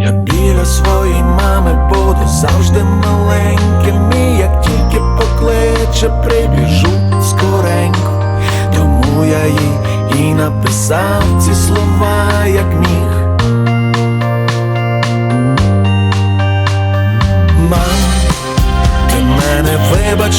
Я біля своєї мами буду завжди маленьким І як тільки покличе, прибіжу скоренько. Тому я їй і написав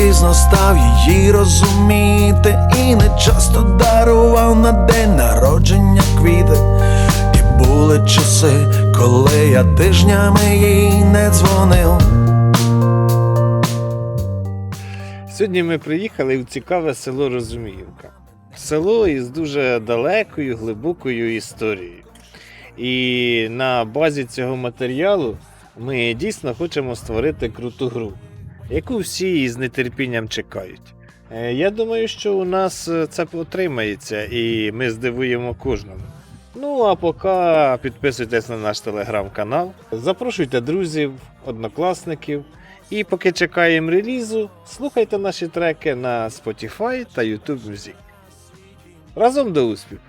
пізно став її розуміти І не часто дарував на день народження квіти І були часи, коли я тижнями їй не дзвонив Сьогодні ми приїхали в цікаве село Розуміївка. Село із дуже далекою, глибокою історією. І на базі цього матеріалу ми дійсно хочемо створити круту гру, яку всі із нетерпінням чекають. Е, Я думаю, що у нас е, це отримається і ми здивуємо кожного. Ну а поки підписуйтесь на наш телеграм-канал, запрошуйте друзів, однокласників. І поки чекаємо релізу, слухайте наші треки на Spotify та YouTube Music. Разом до успіху!